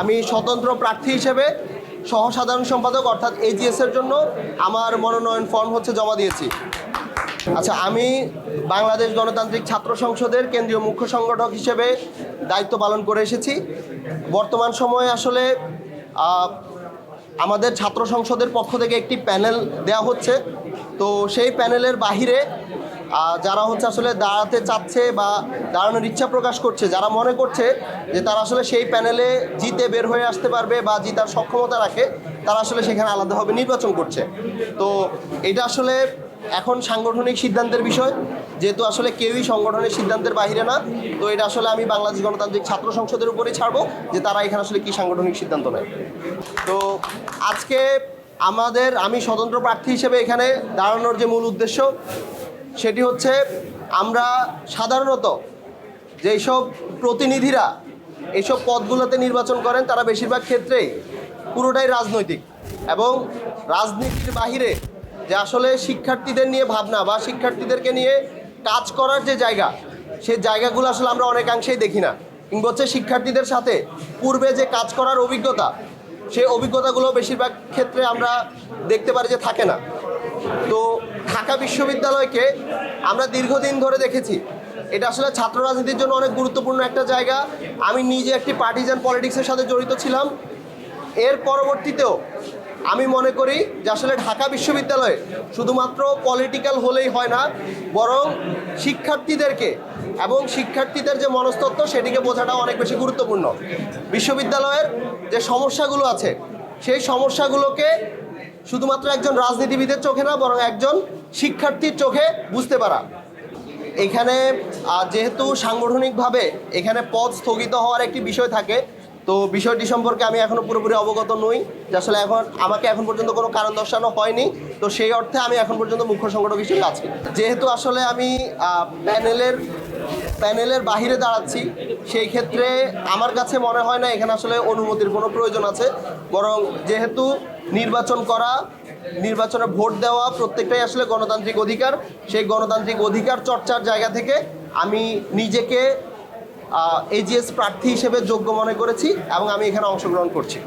আমি স্বতন্ত্র প্রার্থী হিসেবে সহ সাধারণ সম্পাদক অর্থাৎ এজিএস এর জন্য আমার মনোনয়ন ফর্ম হচ্ছে জমা দিয়েছি। আচ্ছা আমি বাংলাদেশ গণতান্ত্রিক ছাত্র সংসদের কেন্দ্রীয় মুখ্য সংগঠক হিসেবে দায়িত্ব পালন করে এসেছি। বর্তমান সময়ে আসলে আমাদের ছাত্র সংসদের পক্ষ থেকে একটি প্যানেল দেওয়া হচ্ছে। তো সেই প্যানেলের বাহিরে যারা হচ্ছে আসলে দাঁড়াতে চাচ্ছে বা দাঁড়ানোর ইচ্ছা প্রকাশ করছে, যারা মনে করছে যে তারা আসলে সেই প্যানেলে জিতে বের হয়ে আসতে পারবে বা জিতার সক্ষমতা রাখে, তারা আসলে সেখানে আলাদাভাবে নির্বাচন করছে। তো এটা আসলে এখন সাংগঠনিক সিদ্ধান্তের বিষয়, যেহেতু আসলে কেউই সংগঠনের সিদ্ধান্তের বাহিরে না, তো এটা আসলে আমি বাংলাদেশ গণতান্ত্রিক ছাত্র সংসদের উপরেই ছাড়বো যে তারা এখানে আসলে কি সাংগঠনিক সিদ্ধান্ত নেয়। তো আজকে আমাদের, আমি স্বতন্ত্র প্রার্থী হিসেবে এখানে দাঁড়ানোর যে মূল উদ্দেশ্য সেটি হচ্ছে আমরা সাধারণত যেসব প্রতিনিধিরা এইসব পদগুলোতে নির্বাচন করেন, তারা বেশিরভাগ ক্ষেত্রেই পুরোটাই রাজনৈতিক এবং রাজনীতির বাহিরে যে আসলে শিক্ষার্থীদের নিয়ে ভাবনা বা শিক্ষার্থীদেরকে নিয়ে কাজ করার যে জায়গা সেই জায়গাগুলো আসলে আমরা অনেকাংশেই দেখি না। কিংবা হচ্ছে শিক্ষার্থীদের সাথে পূর্বে যে কাজ করার অভিজ্ঞতা সেই অভিজ্ঞতাগুলো বেশিরভাগ ক্ষেত্রে আমরা দেখতে পারি যে থাকে না। তো ঢাকা বিশ্ববিদ্যালয়কে আমরা দীর্ঘদিন ধরে দেখেছি। এটা আসলে ছাত্র রাজনীতির জন্য অনেক গুরুত্বপূর্ণ একটা জায়গা। আমি নিজে একটি পার্টিজান পলিটিক্সের সাথে জড়িত ছিলাম। এর পরবর্তীতেও আমি মনে করি যে আসলে ঢাকা বিশ্ববিদ্যালয়ে শুধুমাত্র পলিটিক্যাল হলেই হয় না, বরং শিক্ষার্থীদেরকে এবং শিক্ষার্থীদের যে মনস্তত্ত্ব সেটিকে বোঝাটা অনেক বেশি গুরুত্বপূর্ণ। বিশ্ববিদ্যালয়ের যে সমস্যাগুলো আছে, সেই সমস্যাগুলোকে শুধুমাত্র একজন রাজনীতিবিদের চোখে না, বরং একজন শিক্ষার্থীর চোখে বুঝতে পারা। এখানে যেহেতু সাংগঠনিকভাবে এখানে পদ স্থগিত হওয়ার একটি বিষয় থাকে, তো বিষয়টি সম্পর্কে আমি এখনও পুরোপুরি অবগত নই। যে আসলে এখন আমাকে এখন পর্যন্ত কোনো কারণ দর্শানো হয়নি, তো সেই অর্থে আমি এখন পর্যন্ত মুখ্য সংগঠক হিসেবে আছি যেহেতু আসলে আমি প্যানেলের প্যানেলের বাহিরে দাঁড়াচ্ছি, সেই ক্ষেত্রে আমার কাছে মনে হয় না এখানে আসলে অনুমতির কোনো প্রয়োজন আছে। বরং যেহেতু নির্বাচন করা, নির্বাচনে ভোট দেওয়া প্রত্যেকটাই আসলে গণতান্ত্রিক অধিকার। সেই গণতান্ত্রিক অধিকার চর্চার জায়গা থেকে আমি নিজেকে এজিএস প্রার্থী হিসেবে যোগ্য মনে করেছি এবং আমি এখানে অংশগ্রহণ করছি।